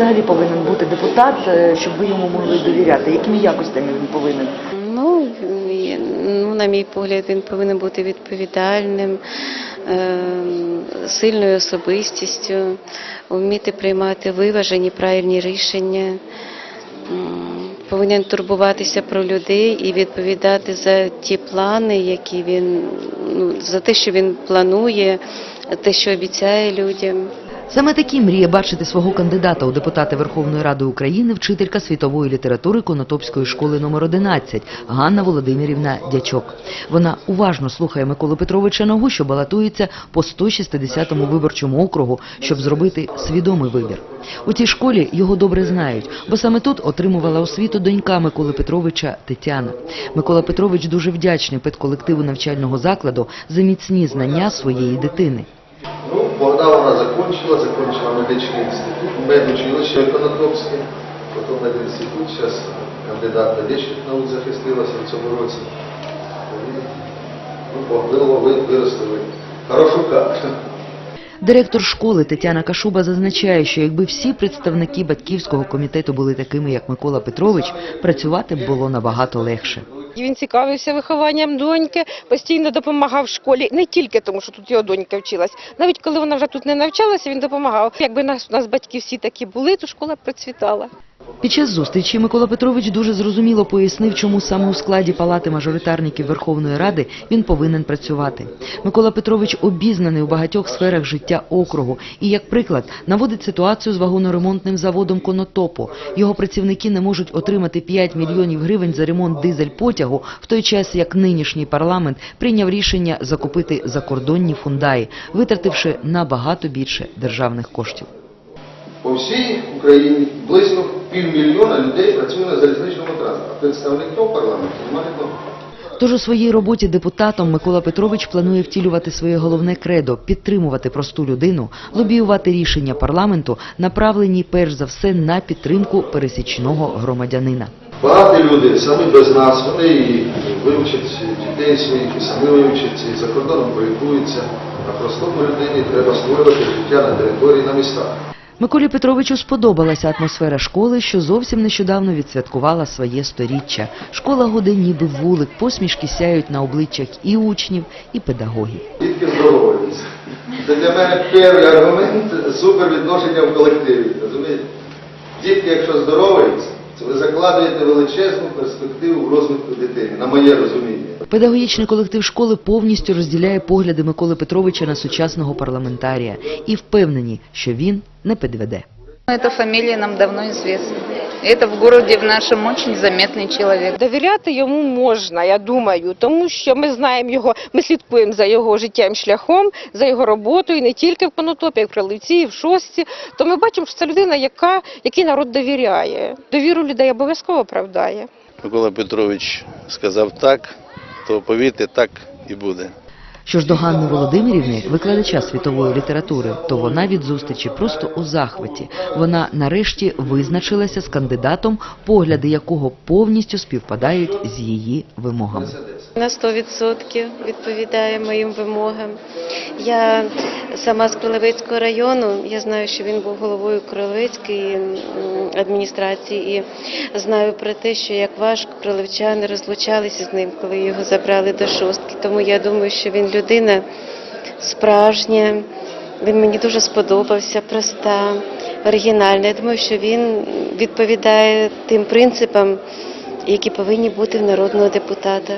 взагалі повинен бути депутат, е, щоб ви йому могли довіряти? Якими якостями він повинен? Ну, ну, на мій погляд, він повинен бути відповідальним, ем, сильною особистістю, вміти приймати виважені правильні рішення, повинен турбуватися про людей і відповідати за ті плани, які він ну, за те, що він планує, те, що обіцяє людям. Саме такі мріє бачити свого кандидата у депутати Верховної Ради України вчителька світової літератури Конотопської школи номер 11 Ганна Володимирівна Дячок. Вона уважно слухає Миколу Петровича Ногу, що балотується по 160-му виборчому округу, щоб зробити свідомий вибір. У цій школі його добре знають, бо саме тут отримувала освіту донька Миколи Петровича Тетяна. Микола Петрович дуже вдячний педколективу навчального закладу за міцні знання своєї дитини. Вона закончила, медичний інститут, медучилище Конотопське, потім медінститут, зараз кандидат медичних наук захистилася в цьому році. Ну, можливо, ви виростили хорошу карту. Директор школи Тетяна Кашуба зазначає, що якби всі представники батьківського комітету були такими, як Микола Петрович, працювати б було набагато легше. Він цікавився вихованням доньки, постійно допомагав в школі, не тільки тому, що тут його донька вчилась. Навіть коли вона вже тут не навчалася, він допомагав. Якби нас, у нас батьки всі такі були, то школа процвітала. Під час зустрічі Микола Петрович дуже зрозуміло пояснив, чому саме у складі палати мажоритарників Верховної Ради він повинен працювати. Микола Петрович обізнаний у багатьох сферах життя округу і, як приклад, наводить ситуацію з вагоноремонтним заводом Конотопу. Його працівники не можуть отримати 5 мільйонів гривень за ремонт дизель-потягу, в той час як нинішній парламент прийняв рішення закупити закордонні фундаї, витративши набагато більше державних коштів. По всій Україні близько півмільйона людей працює на залізничному транспорті. Представників в парламенті немає одного. Тож у своїй роботі депутатом Микола Петрович планує втілювати своє головне кредо підтримувати просту людину, лобіювати рішення парламенту, направлені перш за все на підтримку пересічного громадянина. Багаті люди самі без нас, вони і вивчать дітей своїх, і самі вивчаться, і за кордоном полікуються. А простому людині треба створювати життя на території, на містах. Миколі Петровичу сподобалася атмосфера школи, що зовсім нещодавно відсвяткувала своє сторіччя. Школа гуде ніби вулик, посмішки сяють на обличчях і учнів, і педагогів. Дітки здоровуються. Це для мене перший аргумент супервідношення в колективі. Розумієте? Дітки, якщо здоровуються, це ви закладуєте величезну перспективу в розвитку дитини, на моє розуміння. Педагогічний колектив школи повністю розділяє погляди Миколи Петровича на сучасного парламентарія і впевнені, що він не підведе. Эта фамилия нам давно известна. Это в городе в нашем очень заметный человек. Довіряти йому можна, я думаю, тому що ми знаємо його, ми слідкуємо за його життям шляхом, за його роботою, і не тільки в Конотопі, а й в Кролевці, і в Шостці. То ми бачимо, що це людина, яка, якій народ довіряє. Довіру людей обов'язково оправдає. Микола Петрович сказав так, то повірте, так і буде. Що ж до Ганни Володимирівни, викладача світової літератури, то вона від зустрічі просто у захваті. Вона нарешті визначилася з кандидатом, погляди якого повністю співпадають з її вимогами. На 100% відповідає моїм вимогам. Я сама з Кролевецького району. Я знаю, що він був головою Кролевецької м, адміністрації і знаю про те, що як важко кролевчани розлучалися з ним, коли його забрали до шостки. Тому я думаю, що він людина справжня. Він мені дуже сподобався, проста, оригінальна. Я думаю, що він відповідає тим принципам, які повинні бути в народного депутата.